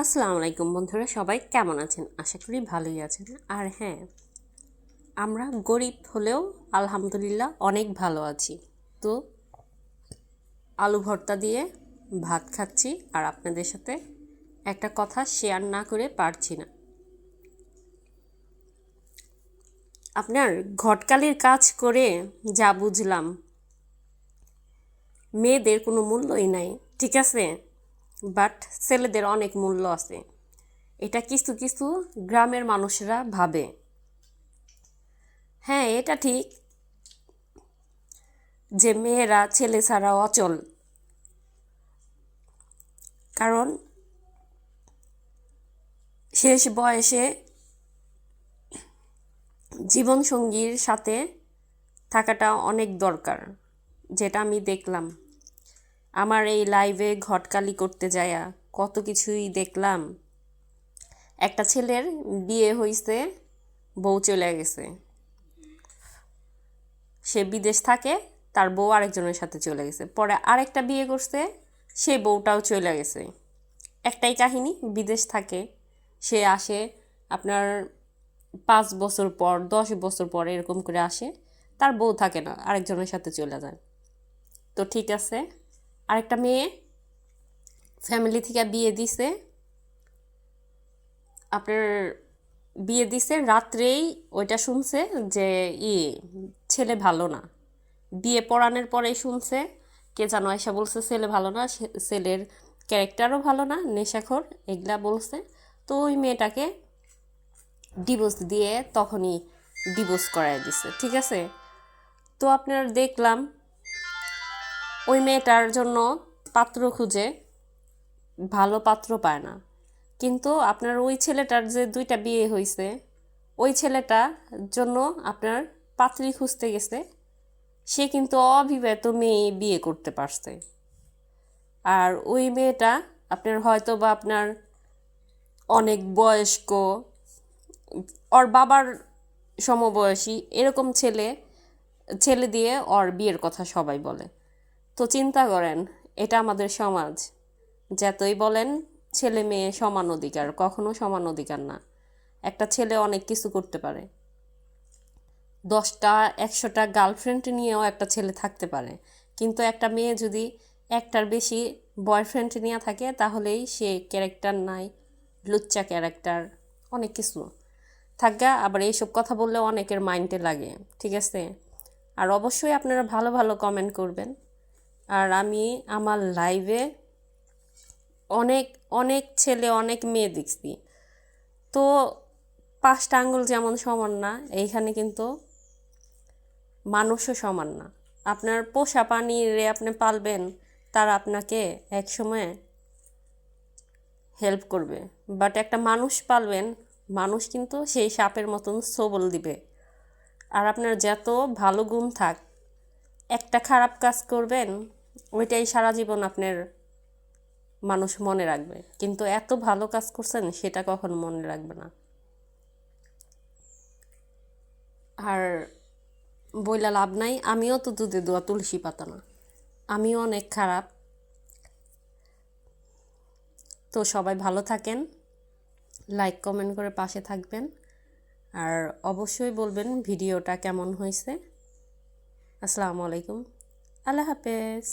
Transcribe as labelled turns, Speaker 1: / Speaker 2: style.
Speaker 1: আসসালামু আলাইকুম বন্ধুরা, সবাই কেমন আছেন? আশা করি ভালোই আছেন। আর হ্যাঁ আমরা গরিব হলেও আলহামদুলিল্লাহ অনেক ভালো আছি। তো আলু ভর্তা দিয়ে ভাত খাচ্ছি আর আপনাদের সাথে একটা কথা শেয়ার না করে পারছি না। আপনার ঘটকালির কাজ করে যা বুঝলাম, মেয়েদের কোনো মূল্যই নাই, ঠিক আছে? বাট ছেলেদের অনেক মূল্য আছে। এটা কিছু কিছু গ্রামের মানুষরা ভাবে। হ্যাঁ এটা ঠিক যে মেয়েরা ছেলে ছাড়া অচল। কারণ শেষ বয়সে জীবনসঙ্গীর সাথে থাকাটা অনেক দরকার, যেটা আমি দেখলাম। আমার এই লাইভে ঘটকালি করতে যায়া, কত কিছুই দেখলাম। একটা ছেলের বিয়ে হইছে, বউ চলে গেছে। সে বিদেশ থাকে, তার বউ আরেকজনের সাথে চলে গেছে। পরে আরেকটা বিয়ে করছে, সে বউটাও চলে গেছে। একটাই কাহিনী, বিদেশ থাকে, সে আসে, আপনার পাঁচ বছর পর, দশ বছর পর এরকম করে আসে, তার বউ থাকে না, আরেকজনের সাথে চলে যায়। তো ঠিক আছে আরেকটা মেয়ে ফ্যামিলি থেকে বিয়ে দিছে। আপনার বিয়ে দিছে, রাত্রেই ওইটা শুনছে যে, ই, ছেলে ভালো না। বিয়ে পড়ানোর পরেই শুনছে, কে জানো এসে বলছে, ছেলে ভালো না ছেলের ক্যারেক্টারও ভালো না, নেশাখোর, এগুলা বলছে। তো ওই মেয়েটাকে ডিভোর্স দিয়ে তখনই ডিভোর্স করাই দিছে, ঠিক আছে? তো আপনার দেখলাম ওই মেয়েটার জন্য পাত্র খুঁজে ভালো পাত্র পায় না। কিন্তু আপনার ওই ছেলেটার যে দুইটা বিয়ে হয়েছে ওই ছেলেটার জন্য আপনার পাত্রী খুঁজতে গেছে, সে কিন্তু অবিবাহিত মেয়ে বিয়ে করতে পারছে। আর ওই মেয়েটা আপনার হয়তো বা আপনার অনেক বয়স্ক, ওর বাবার সমবয়সী, এরকম ছেলে ছেলে দিয়ে ওর বিয়ের কথা সবাই বলে। তো চিন্তা করেন, এটা আমাদের সমাজ। যতই বলেন, ছেলে মেয়ে সমান অধিকার, কখনো সমান অধিকার না। একটা ছেলে অনেক কিছু করতে পারে। দশটা, একশোটা গার্লফ্রেন্ড নিয়েও একটা ছেলে থাকতে পারে। কিন্তু একটা মেয়ে যদি একটার বেশি বয়ফ্রেন্ড নিয়ে থাকে, তাহলেই সে ক্যারেক্টার নাই, লুচ্চা ক্যারেক্টার অনেক কিছু। থাকা আবার এইসব কথা বললে অনেকের মাইন্ডে লাগে, ঠিক আছে? আর অবশ্যই আপনারা ভালো ভালো কমেন্ট করবেন। আর আমি আমার লাইভে অনেক অনেক ছেলে, অনেক মেয়ে দেখছি। তো পাঁচটা আঙ্গুল যেমন সমান না, এইখানে কিন্তু মানুষও সমান না। আপনার পোষা পানিরে আপনি পালবেন, তারা আপনাকে এক সময় হেল্প করবে। বাট একটা মানুষ পালবেন, মানুষ কিন্তু সেই সাপের মতন সবল দিবে। আর আপনার যত ভালো গুণ থাক, একটা খারাপ কাজ করবেন ওইটাই সারা জীবন আপনার মানুষ মনে রাখবে। কিন্তু এত ভালো কাজ করছেন, সেটা কখনো মনে রাখবে না। আর বইলা লাভ নাই, আমিও তো দুধে দোয়া তুলসী পাতা না। আমিও অনেক খারাপ। তো সবাই ভালো থাকেন, লাইক, কমেন্ট করে পাশে থাকবেন। আর অবশ্যই বলবেন ভিডিওটা কেমন হয়েছে। আসসালামু আলাইকুম। আল্লাহ হাফেজ